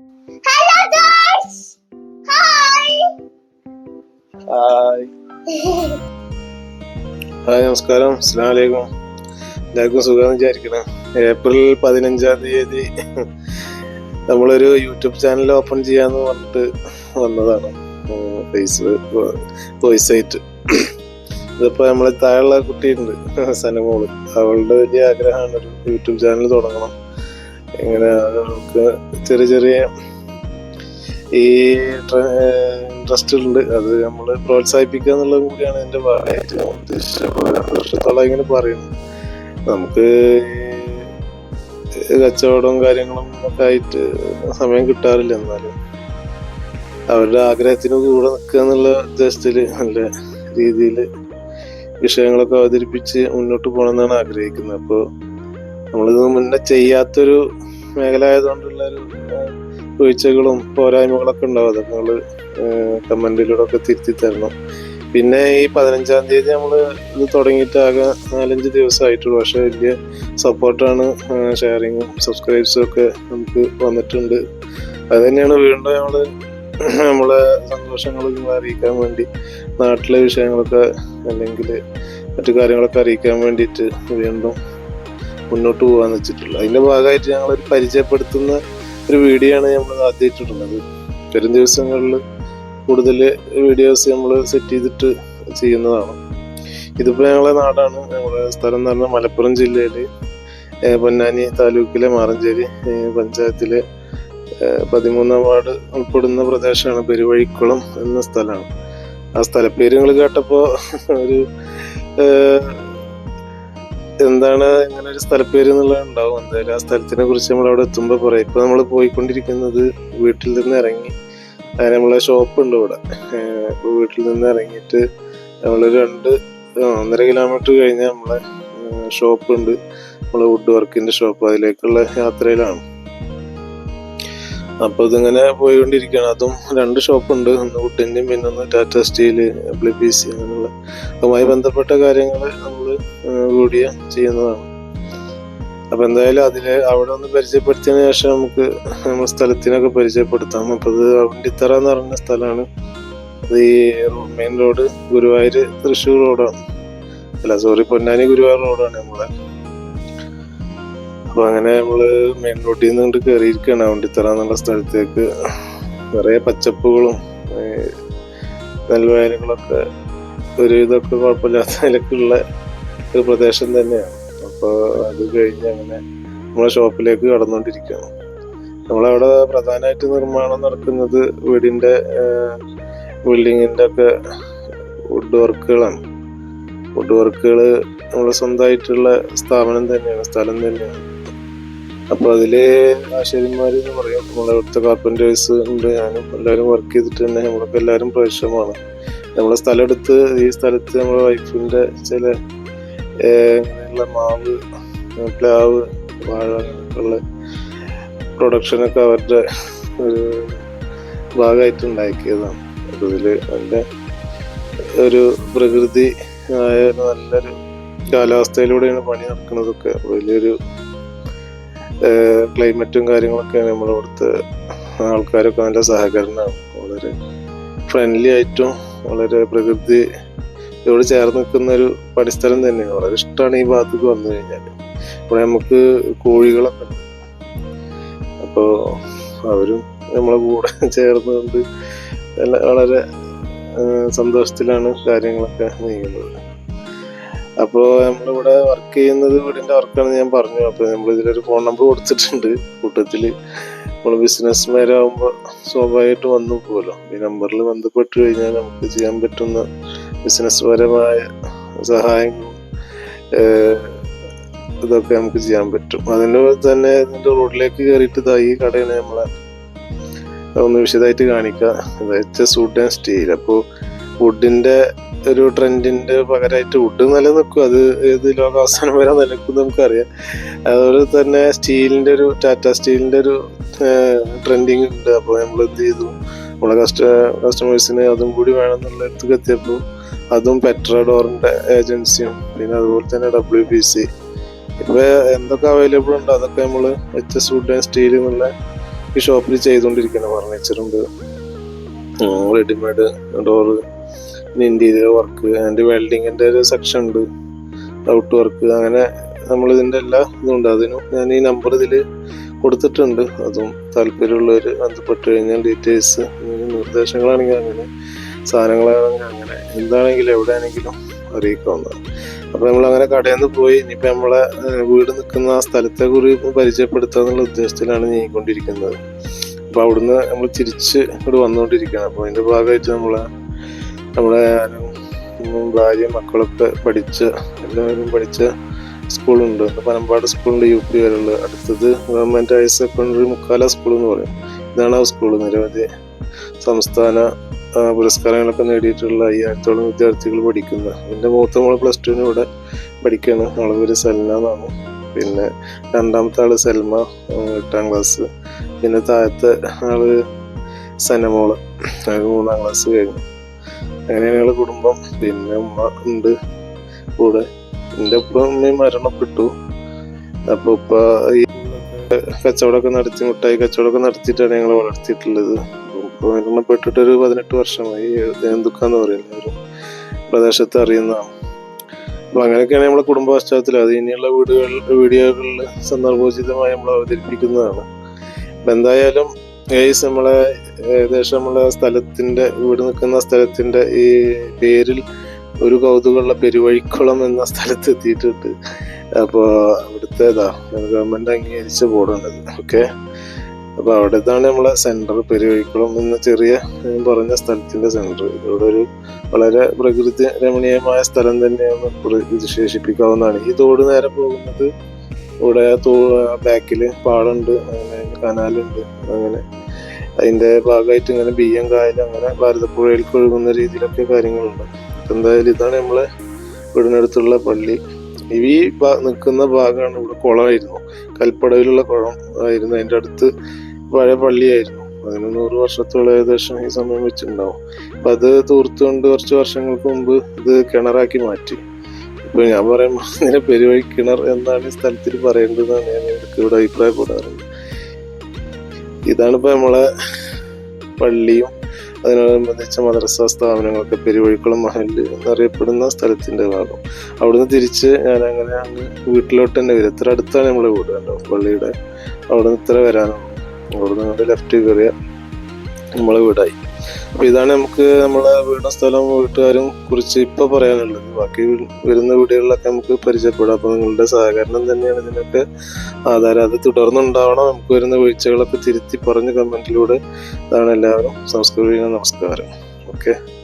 Hello guys! Hi! Hi hi നമസ്കാരം. അസ്സാം വലൈക്കും എല്ലാവർക്കും സുഖം വിചാരിക്കണം. ഏപ്രിൽ പതിനഞ്ചാം തീയതി നമ്മളൊരു യൂട്യൂബ് ചാനൽ ഓപ്പൺ ചെയ്യാന്ന് പറഞ്ഞിട്ട് വന്നതാണ്. ഫേസ്ബുക്ക് വോയിസ് ആയിട്ട്. ഇതിപ്പോ നമ്മളെ താഴെയുള്ള കുട്ടിയുണ്ട് സനമോൾ. അവളുടെ വലിയ ആഗ്രഹമാണ് ഒരു യൂട്യൂബ് ചാനൽ തുടങ്ങണം. ഇങ്ങനെ നമുക്ക് ചെറിയ ചെറിയ ഈ ഇൻട്രസ്റ്റുണ്ട് അത് നമ്മൾ പ്രോത്സാഹിപ്പിക്കുക എന്നുള്ളത് കൂടിയാണ് എന്റെ ഏറ്റവും അപ്പോൾ ഇങ്ങനെ പറയുന്നത് നമുക്ക് കച്ചവടവും കാര്യങ്ങളും ഒക്കെ ആയിട്ട് സമയം കിട്ടാറില്ല എന്നാലും. അവരുടെ ആഗ്രഹത്തിന് കൂടെ നിൽക്കുക എന്നുള്ള ഉദ്ദേശത്തിൽ നല്ല രീതിയിൽ വിഷയങ്ങളൊക്കെ അവതരിപ്പിച്ച് മുന്നോട്ട് പോകണമെന്നാണ് ആഗ്രഹിക്കുന്നത്. അപ്പോൾ നമ്മളിത് മുന്നേ ചെയ്യാത്തൊരു മേഖല ആയതുകൊണ്ടുള്ള ഒരു വീഴ്ചകളും പോരായ്മകളൊക്കെ ഉണ്ടാവും. അതൊക്കെ നമ്മൾ കമന്റിലൂടെ ഒക്കെ തിരുത്തി തരണം. പിന്നെ ഈ പതിനഞ്ചാം തീയതി നമ്മൾ ഇത് തുടങ്ങിയിട്ട് ആകെ നാലഞ്ച് ദിവസമായിട്ടുള്ളൂ. പക്ഷെ വലിയ സപ്പോർട്ടാണ് ഷെയറിങ്ങും സബ്സ്ക്രൈബ്സും ഒക്കെ നമുക്ക് വന്നിട്ടുണ്ട്. അത് തന്നെയാണ് വീണ്ടും നമ്മൾ നമ്മളെ സന്തോഷങ്ങൾ അറിയിക്കാൻ വേണ്ടി നാട്ടിലെ വിഷയങ്ങളൊക്കെ അല്ലെങ്കിൽ മറ്റു കാര്യങ്ങളൊക്കെ അറിയിക്കാൻ വേണ്ടിയിട്ട് വീണ്ടും മുന്നോട്ട് പോകാന്ന് വെച്ചിട്ടുള്ളത് അതിന്റെ ഭാഗമായിട്ട് ഞങ്ങൾ ഒരു പരിചയപ്പെടുത്തുന്ന ഒരു വീഡിയോ ആണ് നമ്മൾ ആദ്യമായിട്ടുള്ളത് വരും ദിവസങ്ങളിൽ കൂടുതൽ വീഡിയോസ് നമ്മൾ സെറ്റ് ചെയ്തിട്ട് ചെയ്യുന്നതാണ്. ഇതിപ്പോൾ ഞങ്ങളെ നാടാണ്. ഞങ്ങളുടെ സ്ഥലം എന്ന് പറഞ്ഞാൽ മലപ്പുറം ജില്ലയിലെ പൊന്നാനി താലൂക്കിലെ മാറഞ്ചേരി പഞ്ചായത്തിലെ പതിമൂന്നാം വാർഡ് ഉൾപ്പെടുന്ന പ്രദേശമാണ് പെരുവഴിക്കുളം എന്ന സ്ഥലമാണ്. ആ സ്ഥലപ്പേര് നിങ്ങൾ കേട്ടപ്പോൾ ഒരു എന്താണ് ഇങ്ങനെ ഒരു സ്ഥലപ്പേര് എന്നുള്ളത് ഉണ്ടാവും. എന്തായാലും ആ സ്ഥലത്തിനെ കുറിച്ച് നമ്മൾ അവിടെ എത്തുമ്പോൾ പറയാം. ഇപ്പൊ നമ്മൾ പോയിക്കൊണ്ടിരിക്കുന്നത് വീട്ടിൽ നിന്ന് ഇറങ്ങി നമ്മളെ ഷോപ്പ് ഉണ്ട് ഇവിടെ. വീട്ടിൽ നിന്ന് ഇറങ്ങിയിട്ട് നമ്മൾ രണ്ട് ഒന്നര കിലോമീറ്റർ കഴിഞ്ഞ നമ്മളെ ഷോപ്പ് ഉണ്ട്. നമ്മളെ വുഡ് വർക്കിന്റെ ഷോപ്പ് അതിലേക്കുള്ള യാത്രയിലാണ്. അപ്പൊ ഇതിങ്ങനെ പോയിക്കൊണ്ടിരിക്കുകയാണ്. അതും രണ്ട് ഷോപ്പ് ഉണ്ട്. ഒന്ന് വുഡിന്റെയും പിന്നെ ഒന്ന് Tata steel W P C അങ്ങനെയുള്ള. അതുമായി ബന്ധപ്പെട്ട കാര്യങ്ങൾ നമ്മൾ കൂടിയ ചെയ്യുന്നതാണ്. അപ്പൊ എന്തായാലും അതിൽ അവിടെ ഒന്ന് പരിചയപ്പെടുത്തിയതിന് ശേഷം നമുക്ക് നമ്മുടെ സ്ഥലത്തിനൊക്കെ പരിചയപ്പെടുത്താം. അപ്പൊ അത് അവണ്ടിത്തറ എന്ന് പറഞ്ഞ സ്ഥലമാണ്. അത് ഈ മെയിൻ റോഡ് ഗുരുവായൂർ തൃശ്ശൂർ റോഡാണ് അല്ല സോറി പൊന്നാനി ഗുരുവായൂർ റോഡാണ് നമ്മളെ. അപ്പൊ അങ്ങനെ നമ്മൾ മെയിൻ റോഡിൽ നിന്ന് കൊണ്ട് കയറിയിരിക്കുകയാണ് അവണ്ടിത്തറ എന്നുള്ള സ്ഥലത്തേക്ക്. നിറയെ പച്ചപ്പുകളും നെൽവയലുകളൊക്കെ ഒരു ഇതൊക്കെ കുഴപ്പമില്ലാത്ത നിലക്കുള്ള ഒരു പ്രദേശം തന്നെയാണ്. അപ്പോൾ അത് കഴിഞ്ഞ് അങ്ങനെ നമ്മളെ ഷോപ്പിലേക്ക് കടന്നുകൊണ്ടിരിക്കുകയാണ്. നമ്മളവിടെ പ്രധാനമായിട്ട് നിർമ്മാണം നടക്കുന്നത് വീടിന്റെ ബിൽഡിങ്ങിന്റെ ഒക്കെ വുഡ് വർക്കുകളാണ് വുഡ് വർക്കുകൾ നമ്മളെ സ്വന്തമായിട്ടുള്ള സ്ഥാപനം തന്നെയാണ് സ്ഥലം തന്നെയാണ്. അപ്പൊ അതിൽ ആശാരിമാര് എന്ന് പറയും നമ്മളെ ഇവിടുത്തെ കാർപ്പന്റേഴ്സ് ഉണ്ട് ഞാനും എല്ലാവരും വർക്ക് ചെയ്തിട്ട് തന്നെ നമ്മളൊക്കെ എല്ലാവരും പ്രവേശമാണ് നമ്മളെ സ്ഥലം എടുത്ത് ഈ സ്ഥലത്ത് നമ്മളെ വൈഫിന്റെ ചില ഏഹ്, ഇങ്ങനെയുള്ള മാവ് പ്ലാവ് വാഴ അങ്ങനെയൊക്കെയുള്ള പ്രൊഡക്ഷനൊക്കെ അവരുടെ ഒരു ഭാഗമായിട്ട് ഉണ്ടാക്കിയതാണ് അപ്പൊ ഇതിൽ നല്ല ഒരു പ്രകൃതി ആയ നല്ലൊരു കാലാവസ്ഥയിലൂടെയാണ് പണി നടക്കുന്നതൊക്കെ. വലിയൊരു ക്ലൈമറ്റും കാര്യങ്ങളൊക്കെ നമ്മുടെ ഇവിടുത്തെ ആൾക്കാരൊക്കെ നല്ല സഹകരണമാണ്. വളരെ ഫ്രണ്ട്ലി ആയിട്ടും വളരെ പ്രകൃതി ഇവിടെ ചേർന്ന് നിൽക്കുന്ന ഒരു പണിസ്ഥലം തന്നെയാണ്. വളരെ ഇഷ്ടമാണ് ഈ ഭാഗത്തേക്ക് വന്നു കഴിഞ്ഞാൽ ഇവിടെ നമുക്ക് കോഴികളൊക്കെ ഉണ്ട്. അപ്പോൾ അവരും നമ്മളെ കൂടെ ചേർന്നുകൊണ്ട് വളരെ സന്തോഷത്തിലാണ് കാര്യങ്ങളൊക്കെ നീങ്ങുന്നത്. അപ്പോൾ നമ്മളിവിടെ വർക്ക് ചെയ്യുന്നത് വീടിന്റെ വർക്കാണെന്ന് ഞാൻ പറഞ്ഞു. അപ്പോൾ നമ്മൾ ഇതിലൊരു ഫോൺ നമ്പർ കൊടുത്തിട്ടുണ്ട്. കൂട്ടത്തിൽ നമ്മൾ ബിസിനസ്മാരാകുമ്പോൾ സ്വാഭാവികമായിട്ട് വന്നു പോകുമല്ലോ ഈ നമ്പറിൽ ബന്ധപ്പെട്ട് കഴിഞ്ഞാൽ നമുക്ക് ചെയ്യാൻ പറ്റുന്ന ബിസിനസ് പരമായ സഹായങ്ങളും ഇതൊക്കെ നമുക്ക് ചെയ്യാൻ പറ്റും. അതിന്റെ തന്നെ ഇതിന്റെ റോഡിലേക്ക് കയറിയിട്ട് ഇതാ ഈ കടയാണ് നമ്മളെ ഒന്ന് വിശദമായിട്ട് കാണിക്കുക എസ് വുഡ് ആൻഡ് സ്റ്റീൽ അപ്പോൾ വുഡിന്റെ ഒരു ട്രെൻഡിന്റെ പകരമായിട്ട് വുഡ് നിലനിൽക്കും. അത് ഏത് ലോകാവസാനം വരെ നിലനിൽക്കും നമുക്കറിയാം. അതുപോലെ തന്നെ സ്റ്റീലിന്റെ ഒരു ടാറ്റ സ്റ്റീലിന്റെ ഒരു ട്രെൻഡിങ് ഉണ്ട്. അപ്പോൾ നമ്മൾ എന്ത് ചെയ്തു? നമ്മളെ കസ്റ്റ കസ്റ്റമേഴ്സിന് അതും കൂടി എടുത്തു എത്തിയപ്പോൾ അതും പെട്രോഡോറിന്റെ ഏജൻസിയും പിന്നെ അതുപോലെ തന്നെ ഡബ്ല്യു ബി സി ഇപ്പൊ എന്തൊക്കെ അവൈലബിൾ ഉണ്ട് അതൊക്കെ നമ്മൾ H S wood and steel എന്നുള്ള ഈ ഷോപ്പിൽ ചെയ്തുകൊണ്ടിരിക്കുന്നത് ഫർണിച്ചറുണ്ട് readymade door interior work and വെൽഡിങ്ങിന്റെ ഒരു സെക്ഷൻ ഉണ്ട്. ഔട്ട് വർക്ക് അങ്ങനെ നമ്മൾ ഇതിന്റെ എല്ലാ ഇതുണ്ട് അതിനും ഞാൻ ഈ നമ്പർ ഇതിൽ കൊടുത്തിട്ടുണ്ട്. അതും താല്പര്യമുള്ളവർ ബന്ധപ്പെട്ട് കഴിഞ്ഞാൽ ഡീറ്റെയിൽസ് നിർദ്ദേശങ്ങളാണെങ്കിൽ അങ്ങനെ സാധനങ്ങളാണെങ്കിൽ അങ്ങനെ എന്താണെങ്കിലും എവിടെയാണെങ്കിലും അറിയിക്കാവുന്നതാണ്. അപ്പോൾ നമ്മൾ അങ്ങനെ കടയിൽ നിന്ന് പോയി ഇനിയിപ്പോൾ നമ്മളെ വീട് നിൽക്കുന്ന ആ സ്ഥലത്തെ കുറിച്ച് പരിചയപ്പെടുത്താന്നുള്ള ഉദ്ദേശത്തിലാണ് നീങ്ങിക്കൊണ്ടിരിക്കുന്നത്. അപ്പോൾ അവിടുന്ന് നമ്മൾ തിരിച്ച് ഇവിടെ വന്നുകൊണ്ടിരിക്കുകയാണ്. അപ്പോൾ അതിന്റെ ഭാഗമായിട്ട് നമ്മളെ ഭാര്യ ഭാര്യയും മക്കളൊക്കെ പഠിച്ച എല്ലാവരും പഠിച്ച സ്കൂളുണ്ട്. പനമ്പാട് സ്കൂളുണ്ട് യു പി വരെയുള്ള അടുത്തത് government higher secondary Mukkala school എന്ന് പറയും. ഇതാണ് ആ സ്കൂൾ നിരവധി സംസ്ഥാന പുരസ്കാരങ്ങളൊക്കെ നേടിയിട്ടുള്ള അയ്യായിരത്തോളം വിദ്യാർത്ഥികൾ പഠിക്കുന്ന. എന്റെ മൂത്ത മോൾ പ്ലസ് ടുവിന് ഇവിടെ പഠിക്കുകയാണ്. അവളെ പേര് സൽന എന്നാണ്. പിന്നെ രണ്ടാമത്തെ ആൾ സൽമ എട്ടാം ക്ലാസ് പിന്നെ താഴത്തെ ആൾ സനമോൾ. മൂന്നാം ക്ലാസ് കഴിഞ്ഞു. അങ്ങനെയാണ് കുടുംബം. പിന്നെ ഉമ്മ ഉണ്ട്. കൂടെ എന്റെ ഉപ്പ അമ്മയും മരണപ്പെട്ടു. അപ്പൊ ഉപ്പ ഈ കച്ചവടമൊക്കെ നടത്തി മുട്ടായി കച്ചവടമൊക്കെ നടത്തിയിട്ടാണ് ഞങ്ങൾ വളർത്തിയിട്ടുള്ളത്. ഉപ്പ മരണപ്പെട്ടിട്ട് ഒരു പതിനെട്ട് വർഷമായി. എന്തുക്കാന്ന് പറയുന്നത് ഒരു പ്രദേശത്ത് അറിയുന്നതാണ്. അപ്പൊ അങ്ങനെയൊക്കെയാണ് നമ്മളെ കുടുംബ പശ്ചാത്തലം അത് ഇനിയുള്ള വീടുകളിൽ വീഡിയോകളിൽ സന്ദർഭോചിതമായി നമ്മൾ അവതരിപ്പിക്കുന്നതാണ്. അപ്പൊ എന്തായാലും ഗൈസ് നമ്മളെ ഏകദേശം നമ്മളെ സ്ഥലത്തിന്റെ വീട് നിൽക്കുന്ന സ്ഥലത്തിന്റെ ഈ പേരിൽ ഒരു കൗതുകമുള്ള പെരുവഴിക്കുളം എന്ന സ്ഥലത്ത് എത്തിയിട്ടുണ്ട് അപ്പോൾ അവിടുത്തേതാ ഗവൺമെന്റ് അംഗീകരിച്ച ബോർഡാണിത് ഓക്കെ അപ്പോൾ അവിടുത്താണ് നമ്മളെ സെന്റർ പെരുവഴിക്കുളം എന്ന ചെറിയ പറഞ്ഞ സ്ഥലത്തിന്റെ സെന്റർ ഇവിടെ ഒരു വളരെ പ്രകൃതി രമണീയമായ സ്ഥലം തന്നെയാണ് വിശേഷിപ്പിക്കാവുന്നതാണ്. ഈ തോട് നേരെ പോകുന്നത് ഇവിടെ തോ ബാക്കിൽ പാടുണ്ട് അങ്ങനെ കനാലുണ്ട് അങ്ങനെ അതിന്റെ ഭാഗമായിട്ട് ഇങ്ങനെ ബിയ്യം കായൽ അങ്ങനെ ഭാരതപ്പുഴയിലേക്ക് ഒഴുകുന്ന രീതിയിലൊക്കെ കാര്യങ്ങളുണ്ട്. അപ്പൊ എന്തായാലും ഇതാണ് നമ്മളെ വീടിനടുത്തുള്ള പള്ളി. ഈ നിൽക്കുന്ന ഭാഗമാണ് ഇവിടെ കുളമായിരുന്നു. കൽപ്പടവിലുള്ള കുളം ആയിരുന്നു. അതിന്റെ അടുത്ത് പഴയ പള്ളിയായിരുന്നു. അതിന് നൂറ് വർഷത്തോളം ഏകദേശം ഈ സമയം വെച്ചിട്ടുണ്ടാവും. അപ്പം അത് തൂർത്തുകൊണ്ട് കുറച്ച് വർഷങ്ങൾക്ക് മുമ്പ് ഇത് കിണറാക്കി മാറ്റി. ഇപ്പം ഞാൻ പറയുമ്പോൾ ഇങ്ങനെ പെരുവഴി കിണർ എന്നാണ് ഈ സ്ഥലത്തിൽ പറയേണ്ടതെന്നാണ് ഞാൻ എനിക്ക് ഇവിടെ അഭിപ്രായപ്പെടാറുണ്ട് ഇതാണിപ്പോൾ നമ്മളെ പള്ളിയും അതിനോടനുബന്ധിച്ച മദ്രസ സ്ഥാപനങ്ങളൊക്കെ പെരുവഴിക്കുളം മഹൽ എന്നറിയപ്പെടുന്ന സ്ഥലത്തിന്റെ ഭാഗം. അവിടുന്ന് തിരിച്ച് ഞാൻ അങ്ങനെ അങ്ങ് വീട്ടിലോട്ട് തന്നെ വരും. ഇത്ര അടുത്താണ് നമ്മുടെ വീട് കണ്ടോ? പള്ളിയുടെ അവിടുന്ന് ഇത്ര വരാനാണ്. അവിടുന്ന് ലെഫ്റ്റ് കയറിയ നമ്മളെ വീടായി. അപ്പൊ ഇതാണ് നമുക്ക് നമ്മളെ വീടും സ്ഥലവും വീട്ടുകാരും കുറിച്ച് ഇപ്പൊ പറയാനുള്ളത്. ബാക്കി വരുന്ന വീടുകളിലൊക്കെ നമുക്ക് പരിചയപ്പെടാം. അപ്പൊ നിങ്ങളുടെ സഹകരണം തന്നെയാണ് ഇതിനൊക്കെ ആധാരം. അത് തുടർന്നുണ്ടാവണം. നമുക്ക് വരുന്ന വീഴ്ചകളൊക്കെ തിരുത്തി പറഞ്ഞ് കമന്റിലൂടെ അതാണ് എല്ലാവരും സംസ്കൃതി നമസ്കാരം. ഓക്കെ.